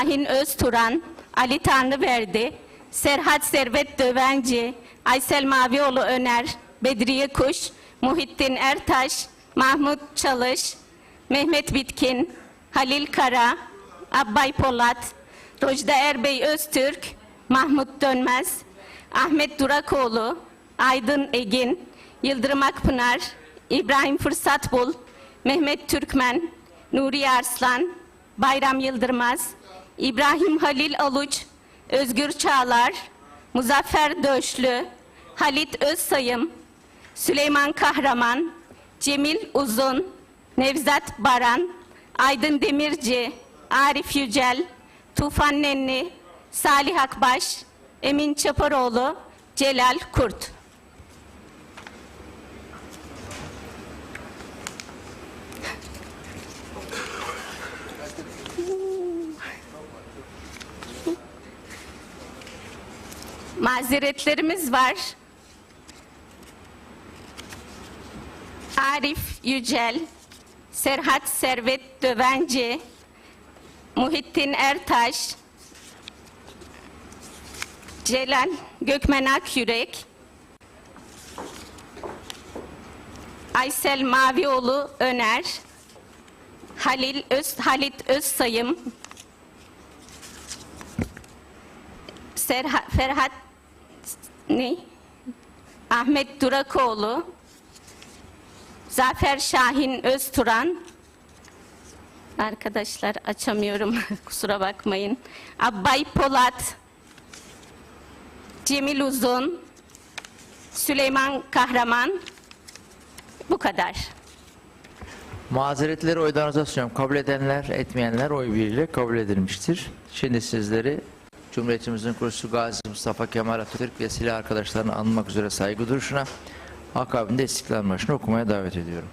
Şahin Özturan, Ali Tanrıverdi, Serhat Servet Dövenci, Aysel Mavioğlu Öner, Bedriye Kuş, Muhittin Ertaş, Mahmut Çalış, Mehmet Bitkin, Halil Kara, Abbay Polat, Rojda Erbey Öztürk, Mahmut Dönmez, Ahmet Durakoğlu, Aydın Egin, Yıldırım Akpınar, İbrahim Fırsatbul, Mehmet Türkmen, Nuri Arslan, Bayram Yıldırmaz, İbrahim Halil Aluç, Özgür Çağlar, Muzaffer Döşlü, Halit Özsayım, Süleyman Kahraman, Cemil Uzun, Nevzat Baran, Aydın Demirci, Arif Yücel, Tufan Nenni, Salih Akbaş, Emin Çaparoğlu, Celal Kurt. Mazeretlerimiz var. Arif Yücel, Serhat Servet Dövenci, Muhittin Ertaş, Celal Gökmen Akyürek, Aysel Mavioğlu Öner, Halil Öz, Halit Özsayım, Serha, Ferhat ne? Ahmet Durakoğlu, Zafer Şahin Özturan, arkadaşlar açamıyorum kusura bakmayın. Abbay Polat, Cemil Uzun, Süleyman Kahraman, bu kadar. Mazeretleri oylarınıza sunuyorum. Kabul edenler, etmeyenler oy birliğiyle kabul edilmiştir. Şimdi sizleri Cumhuriyetimizin kurucusu Gazi Mustafa Kemal Atatürk ve silah arkadaşlarını anmak üzere saygı duruşuna akabinde İstiklal Marşı'nı okumaya davet ediyorum.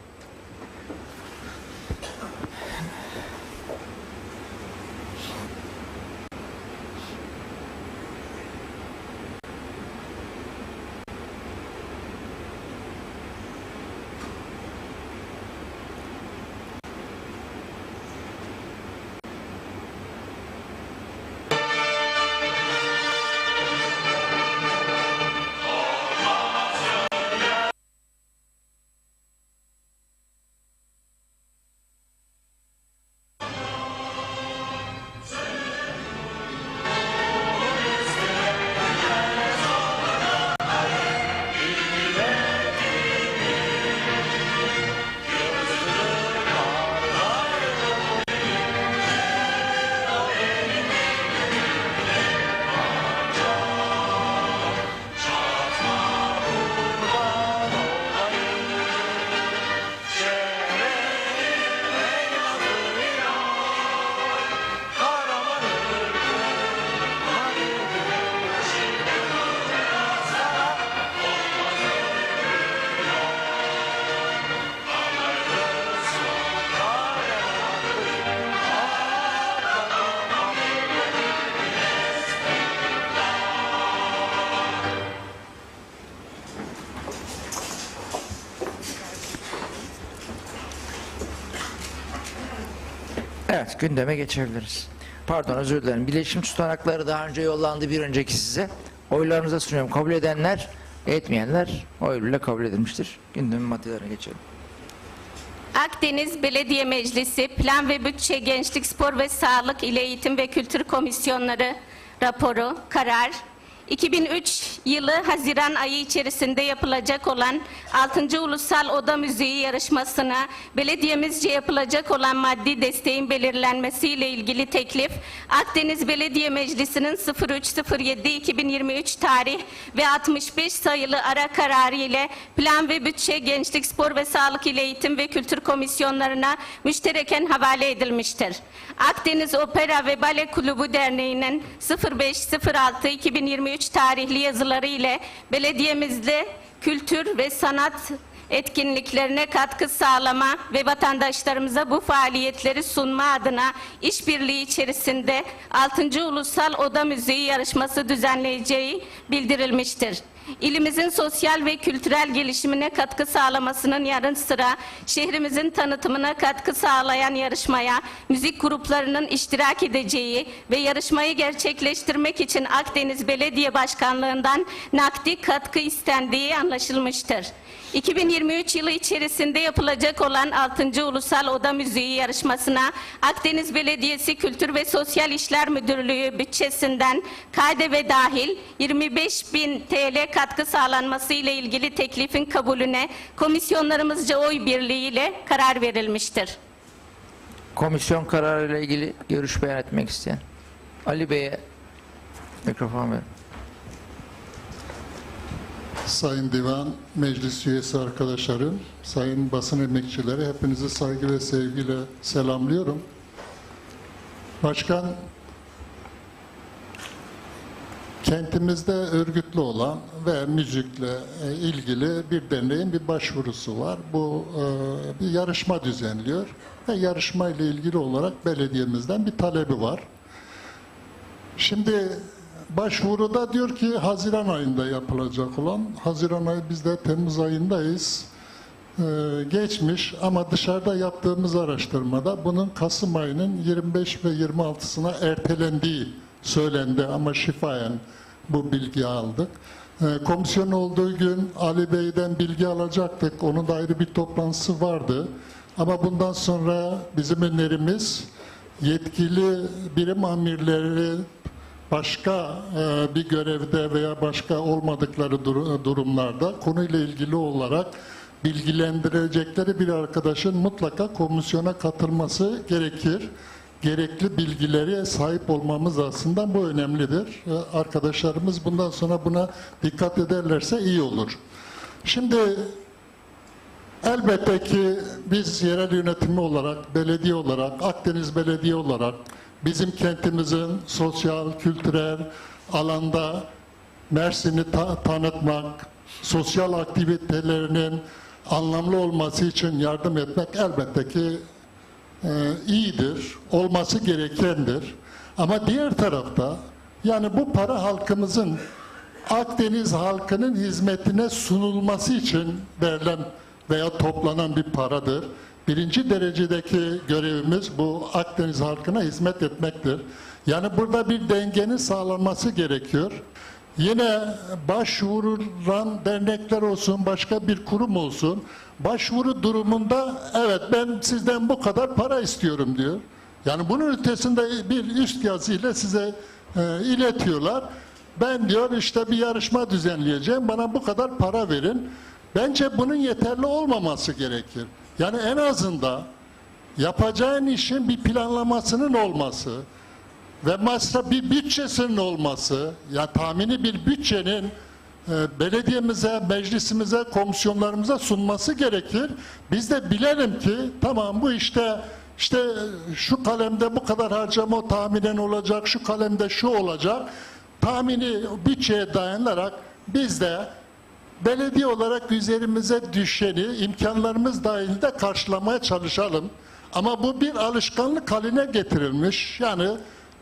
Evet, gündeme geçebiliriz. Pardon, özür dilerim. Bileşim tutanakları daha önce yollandı bir önceki size. Oylarınıza sunuyorum. Kabul edenler, etmeyenler oy birliğiyle kabul edilmiştir. Gündemin maddelerine geçelim. Akdeniz Belediye Meclisi Plan ve Bütçe Gençlik Spor ve Sağlık İl Eğitim ve Kültür Komisyonları raporu, karar 2003 yılı Haziran ayı içerisinde yapılacak olan 6. Ulusal Oda Müziği yarışmasına belediyemizce yapılacak olan maddi desteğin belirlenmesiyle ilgili teklif Akdeniz Belediye Meclisi'nin 03.07.2023 tarih ve 65 sayılı ara kararı ile Plan ve Bütçe Gençlik Spor ve Sağlık İl Eğitim ve Kültür Komisyonlarına müştereken havale edilmiştir. Akdeniz Opera ve Bale Kulübü Derneği'nin 05.06.2023 tarihli yazıları ile belediyemizde kültür ve sanat etkinliklerine katkı sağlama ve vatandaşlarımıza bu faaliyetleri sunma adına işbirliği içerisinde 6. Ulusal Oda Müziği yarışması düzenleyeceği bildirilmiştir. ilimizin sosyal ve kültürel gelişimine katkı sağlamasının yanı sıra şehrimizin tanıtımına katkı sağlayan yarışmaya müzik gruplarının iştirak edeceği ve yarışmayı gerçekleştirmek için Akdeniz Belediye Başkanlığı'ndan nakdi katkı istendiği anlaşılmıştır. 2023 yılı içerisinde yapılacak olan 6. Ulusal Oda Müziği yarışmasına Akdeniz Belediyesi Kültür ve Sosyal İşler Müdürlüğü bütçesinden KDV dahil 25 bin TL katkı sağlanması ile ilgili teklifin kabulüne komisyonlarımızca oy birliğiyle karar verilmiştir. Komisyon kararıyla ilgili görüş beyan etmek isteyen Ali Bey'e mikrofon verin. Sayın Divan, Meclis üyesi arkadaşlarım, sayın basın emekçileri hepinizi saygı ve sevgiyle selamlıyorum. Başkan, kentimizde örgütlü olan ve müzikle e, ilgili bir derneğin bir başvurusu var. Bu e, bir yarışma düzenliyor ve yarışma ile ilgili olarak belediyemizden bir talebi var. Şimdi başvuruda diyor ki Haziran ayında yapılacak olan, Haziran ayı biz de Temmuz ayındayız. Ee, geçmiş ama dışarıda yaptığımız araştırmada bunun Kasım ayının 25 ve 26'sına ertelendiği söylendi ama şifayen bu bilgiyi aldık. Ee, komisyon olduğu gün Ali Bey'den bilgi alacaktık. Onun da ayrı bir toplantısı vardı. Ama bundan sonra bizim önerimiz yetkili birim amirleri başka e, bir görevde veya başka olmadıkları dur- durumlarda konuyla ilgili olarak bilgilendirecekleri bir arkadaşın mutlaka komisyona katılması gerekir. Gerekli bilgileri sahip olmamız aslında bu önemlidir. E, Arkadaşlarımız bundan sonra buna dikkat ederlerse iyi olur. Şimdi Elbette ki biz yerel yönetimi olarak, belediye olarak, Akdeniz Belediye olarak bizim kentimizin sosyal, kültürel alanda Mersin'i ta- tanıtmak, sosyal aktivitelerinin anlamlı olması için yardım etmek elbette ki e, iyidir, olması gerekendir. Ama diğer tarafta yani bu para halkımızın Akdeniz halkının hizmetine sunulması için verilen veya toplanan bir paradır. Birinci derecedeki görevimiz bu Akdeniz halkına hizmet etmektir. Yani burada bir dengenin sağlanması gerekiyor. Yine başvurulan dernekler olsun, başka bir kurum olsun, başvuru durumunda evet ben sizden bu kadar para istiyorum diyor. Yani bunun ötesinde bir üst yazı ile size e, iletiyorlar. Ben diyor işte bir yarışma düzenleyeceğim, bana bu kadar para verin. Bence bunun yeterli olmaması gerekir. Yani en azından yapacağın işin bir planlamasının olması, ve masraf bir bütçesinin olması, ya tahmini bir bütçenin e, belediyemize, meclisimize, komisyonlarımıza sunması gerekir. Biz de bilelim ki tamam bu işte işte şu kalemde bu kadar harcama tahminen olacak, şu kalemde şu olacak. Tahmini bütçeye dayanarak biz de belediye olarak üzerimize düşeni imkanlarımız dahilinde karşılamaya çalışalım. Ama bu bir alışkanlık haline getirilmiş. Yani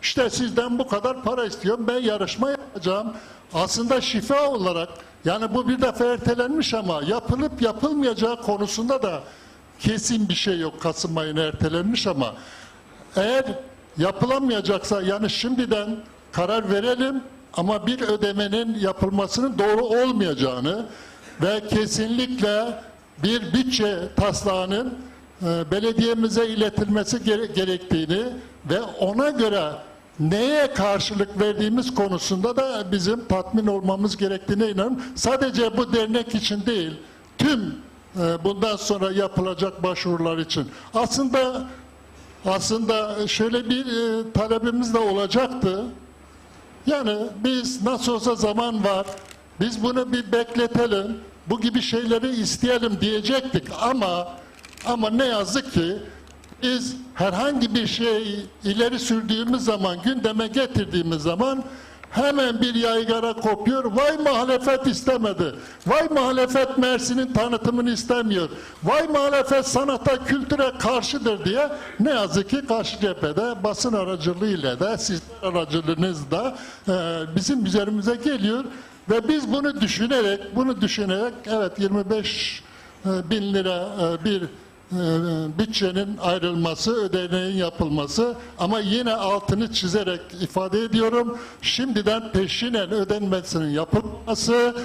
işte sizden bu kadar para istiyorum ben yarışma yapacağım. Aslında şifa olarak yani bu bir defa ertelenmiş ama yapılıp yapılmayacağı konusunda da kesin bir şey yok Kasım ayına ertelenmiş ama eğer yapılamayacaksa yani şimdiden karar verelim ama bir ödemenin yapılmasının doğru olmayacağını ve kesinlikle bir bütçe taslağının e, belediyemize iletilmesi gere- gerektiğini ve ona göre neye karşılık verdiğimiz konusunda da bizim tatmin olmamız gerektiğine inanıyorum. Sadece bu dernek için değil, tüm e, bundan sonra yapılacak başvurular için. Aslında aslında şöyle bir e, talebimiz de olacaktı. Yani biz nasıl olsa zaman var, biz bunu bir bekletelim, bu gibi şeyleri isteyelim diyecektik ama ama ne yazık ki biz herhangi bir şey ileri sürdüğümüz zaman, gündeme getirdiğimiz zaman hemen bir yaygara kopuyor. Vay muhalefet istemedi. Vay muhalefet Mersin'in tanıtımını istemiyor. Vay muhalefet sanata, kültüre karşıdır diye ne yazık ki karşı cephede basın aracılığıyla da sizler aracılığınızda e, bizim üzerimize geliyor. Ve biz bunu düşünerek, bunu düşünerek evet 25 e, bin lira e, bir bütçenin ayrılması, ödeneğin yapılması ama yine altını çizerek ifade ediyorum. Şimdiden peşinen ödenmesinin yapılması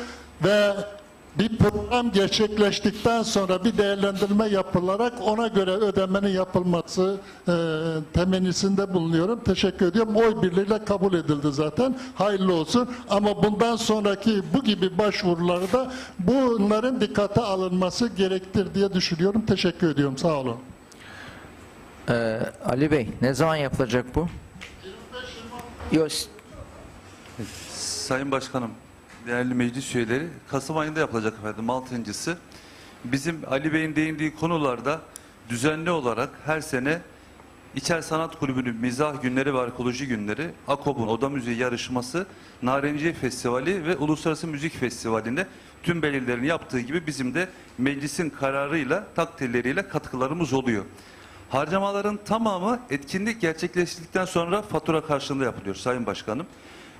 ve bir program gerçekleştikten sonra bir değerlendirme yapılarak ona göre ödemenin yapılması e, temennisinde bulunuyorum. Teşekkür ediyorum. Oy birliğiyle kabul edildi zaten. Hayırlı olsun. Ama bundan sonraki bu gibi başvuruları da bunların dikkate alınması gerektir diye düşünüyorum. Teşekkür ediyorum. Sağ olun. Ee, Ali Bey ne zaman yapılacak bu? Yok, Sayın Başkanım, değerli meclis üyeleri, Kasım ayında yapılacak efendim 6.sı. Bizim Ali Bey'in değindiği konularda düzenli olarak her sene İçer Sanat Kulübü'nün mizah günleri ve arkeoloji günleri, AKOB'un Oda Müziği yarışması, Narenciye Festivali ve Uluslararası Müzik Festivali'nde tüm belirlerini yaptığı gibi bizim de meclisin kararıyla, takdirleriyle katkılarımız oluyor. Harcamaların tamamı etkinlik gerçekleştirdikten sonra fatura karşılığında yapılıyor Sayın Başkanım.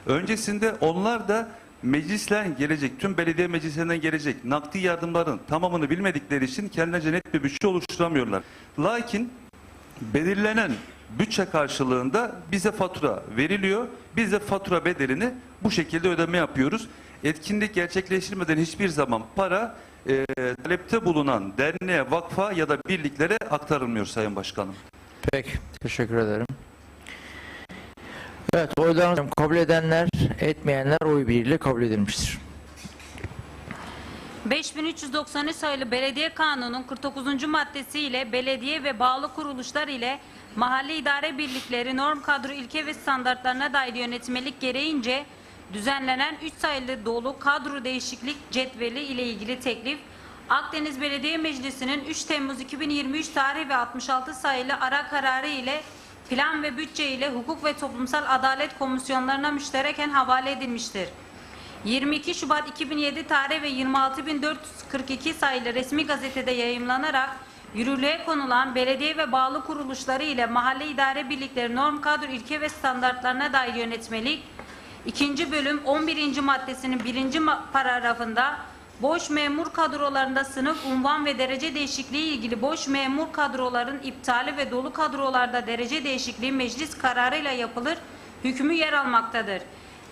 Öncesinde onlar da meclisten gelecek, tüm belediye meclislerinden gelecek nakdi yardımların tamamını bilmedikleri için kendilerince net bir bütçe oluşturamıyorlar. Lakin belirlenen bütçe karşılığında bize fatura veriliyor. Biz de fatura bedelini bu şekilde ödeme yapıyoruz. Etkinlik gerçekleştirmeden hiçbir zaman para e, talepte bulunan derneğe, vakfa ya da birliklere aktarılmıyor Sayın Başkanım. peki. Teşekkür ederim. Evet, oylarınızı kabul edenler, etmeyenler oy birliğiyle kabul edilmiştir. 5393 sayılı Belediye Kanunu'nun 49. maddesi ile belediye ve bağlı kuruluşlar ile mahalle idare birlikleri norm kadro ilke ve standartlarına dair yönetmelik gereğince düzenlenen 3 sayılı dolu kadro değişiklik cetveli ile ilgili teklif Akdeniz Belediye Meclisi'nin 3 Temmuz 2023 tarihi ve 66 sayılı ara kararı ile plan ve bütçe ile hukuk ve toplumsal adalet komisyonlarına müştereken havale edilmiştir. 22 Şubat 2007 tarih ve 26442 sayılı resmi gazetede yayımlanarak yürürlüğe konulan belediye ve bağlı kuruluşları ile mahalle idare birlikleri norm kadro ilke ve standartlarına dair yönetmelik 2. bölüm 11. maddesinin 1. ma- paragrafında boş memur kadrolarında sınıf, unvan ve derece değişikliği ilgili boş memur kadroların iptali ve dolu kadrolarda derece değişikliği meclis kararıyla yapılır, hükmü yer almaktadır.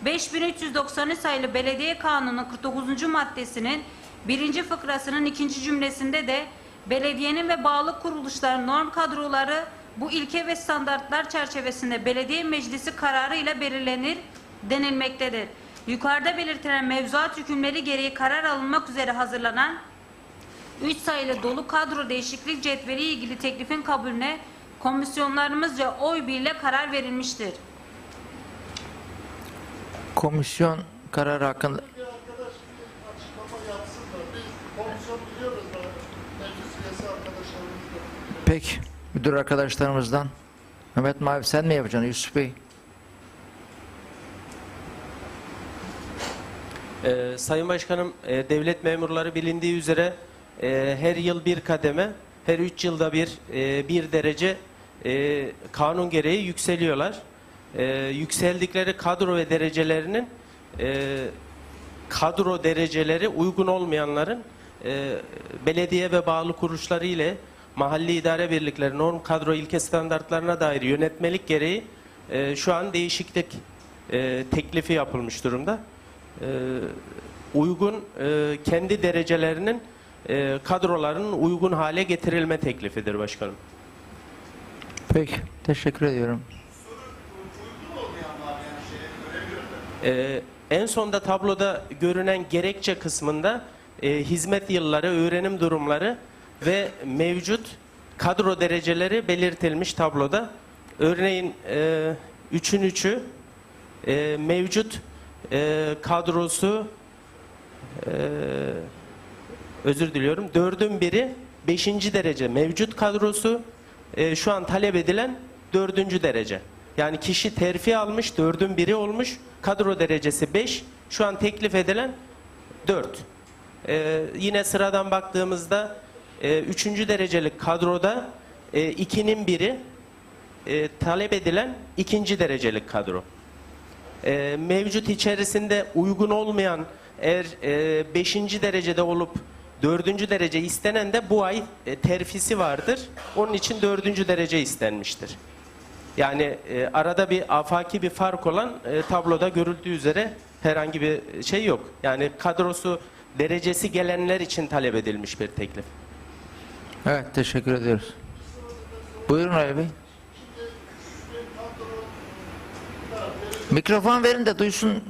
5393 sayılı Belediye Kanunu 49. maddesinin birinci fıkrasının ikinci cümlesinde de belediyenin ve bağlı kuruluşların norm kadroları bu ilke ve standartlar çerçevesinde belediye meclisi kararıyla belirlenir denilmektedir. Yukarıda belirtilen mevzuat hükümleri gereği karar alınmak üzere hazırlanan 3 sayılı dolu kadro değişiklik cetveli ilgili teklifin kabulüne komisyonlarımızca oy birliğiyle karar verilmiştir. Komisyon kararı hakkında Bir arkadaş bir açıklama yapsın da biz komisyon biliyoruz da meclis üyesi arkadaşlarımız da. pek müdür arkadaşlarımızdan Mehmet Mavi sen mi yapacaksın Yusuf Bey? Ee, Sayın Başkanım, e, devlet memurları bilindiği üzere e, her yıl bir kademe, her üç yılda bir e, bir derece e, kanun gereği yükseliyorlar. E, yükseldikleri kadro ve derecelerinin e, kadro dereceleri uygun olmayanların e, belediye ve bağlı kuruluşları ile mahalli idare birlikleri norm kadro ilke standartlarına dair yönetmelik gereği e, şu an değişiklik e, teklifi yapılmış durumda. E, uygun e, kendi derecelerinin e, kadrolarının uygun hale getirilme teklifidir başkanım. Peki, teşekkür ediyorum. Ee, en sonda tabloda görünen gerekçe kısmında e, hizmet yılları, öğrenim durumları ve mevcut kadro dereceleri belirtilmiş tabloda. Örneğin e, üçün üçü e, mevcut e, kadrosu e, özür diliyorum dördün biri beşinci derece mevcut kadrosu e, şu an talep edilen dördüncü derece. Yani kişi terfi almış dördün biri olmuş kadro derecesi 5 şu an teklif edilen 4. E, yine sıradan baktığımızda e, üçüncü derecelik kadroda e, ikinin biri e, talep edilen ikinci derecelik kadro. E, mevcut içerisinde uygun olmayan eğer 5. derecede olup 4. derece istenen de bu ay e, terfisi vardır. Onun için 4. derece istenmiştir. Yani e, arada bir afaki bir fark olan e, tabloda görüldüğü üzere herhangi bir şey yok. Yani kadrosu derecesi gelenler için talep edilmiş bir teklif. Evet teşekkür ediyoruz. Buyurun Ali Bey. Mikrofon verin de duysun.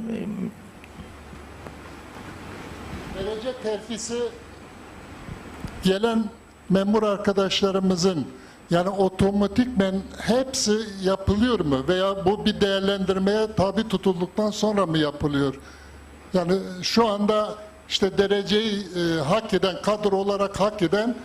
Derece terfisi gelen memur arkadaşlarımızın yani otomatikmen hepsi yapılıyor mu veya bu bir değerlendirmeye tabi tutulduktan sonra mı yapılıyor? Yani şu anda işte dereceyi e, hak eden, kadro olarak hak eden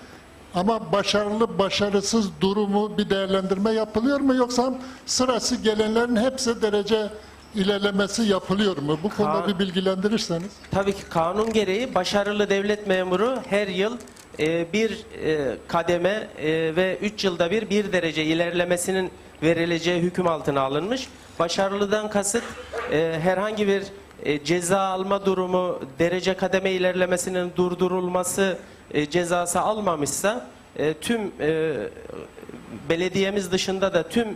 ama başarılı başarısız durumu bir değerlendirme yapılıyor mu yoksa sırası gelenlerin hepsi derece ilerlemesi yapılıyor mu? Bu konuda Ka- bir bilgilendirirseniz. Tabii ki kanun gereği başarılı devlet memuru her yıl e, bir e, kademe e, ve 3 yılda bir bir derece ilerlemesinin verileceği hüküm altına alınmış. Başarılıdan kasıt e, herhangi bir e, ceza alma durumu, derece kademe ilerlemesinin durdurulması e, cezası almamışsa e, tüm e, belediyemiz dışında da tüm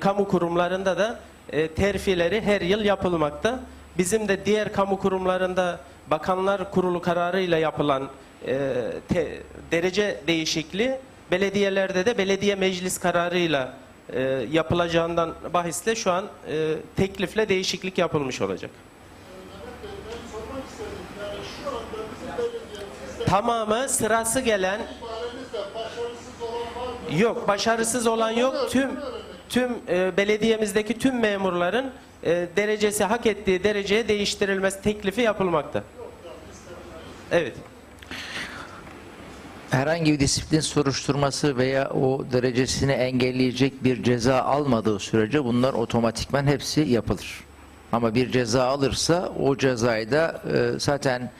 kamu kurumlarında da terfileri her yıl yapılmakta. Bizim de diğer kamu kurumlarında Bakanlar Kurulu kararıyla yapılan derece değişikliği belediyelerde de belediye meclis kararıyla yapılacağından bahisle şu an teklifle değişiklik yapılmış olacak. Tamamı sırası gelen Yok, başarısız olan yok. Tüm tüm e, belediyemizdeki tüm memurların e, derecesi hak ettiği dereceye değiştirilmesi teklifi yapılmakta. Evet. herhangi bir disiplin soruşturması veya o derecesini engelleyecek bir ceza almadığı sürece bunlar otomatikman hepsi yapılır. Ama bir ceza alırsa o cezayı da e, zaten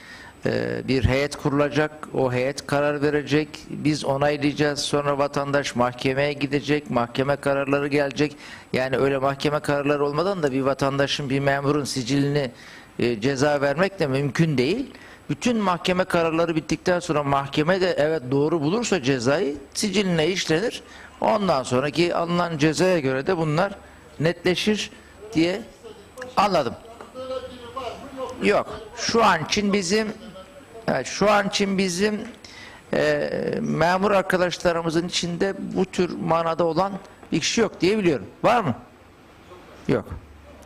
bir heyet kurulacak, o heyet karar verecek, biz onaylayacağız, sonra vatandaş mahkemeye gidecek, mahkeme kararları gelecek. Yani öyle mahkeme kararları olmadan da bir vatandaşın, bir memurun sicilini e, ceza vermek de mümkün değil. Bütün mahkeme kararları bittikten sonra mahkeme de evet doğru bulursa cezayı siciline işlenir. Ondan sonraki alınan cezaya göre de bunlar netleşir diye anladım. Yok. Şu an için bizim evet, şu an için bizim e, memur arkadaşlarımızın içinde bu tür manada olan bir kişi yok diye biliyorum. Var mı? Yok.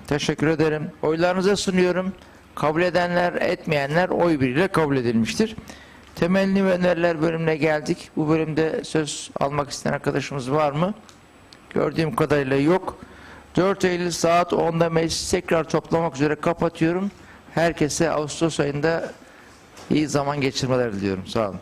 Teşekkür ederim. Oylarınıza sunuyorum. Kabul edenler, etmeyenler oy birliğiyle kabul edilmiştir. Temelli ve öneriler bölümüne geldik. Bu bölümde söz almak isteyen arkadaşımız var mı? Gördüğüm kadarıyla yok. 4 Eylül saat 10'da meclis tekrar toplamak üzere kapatıyorum. Herkese Ağustos ayında iyi zaman geçirmeler diliyorum. Sağ olun.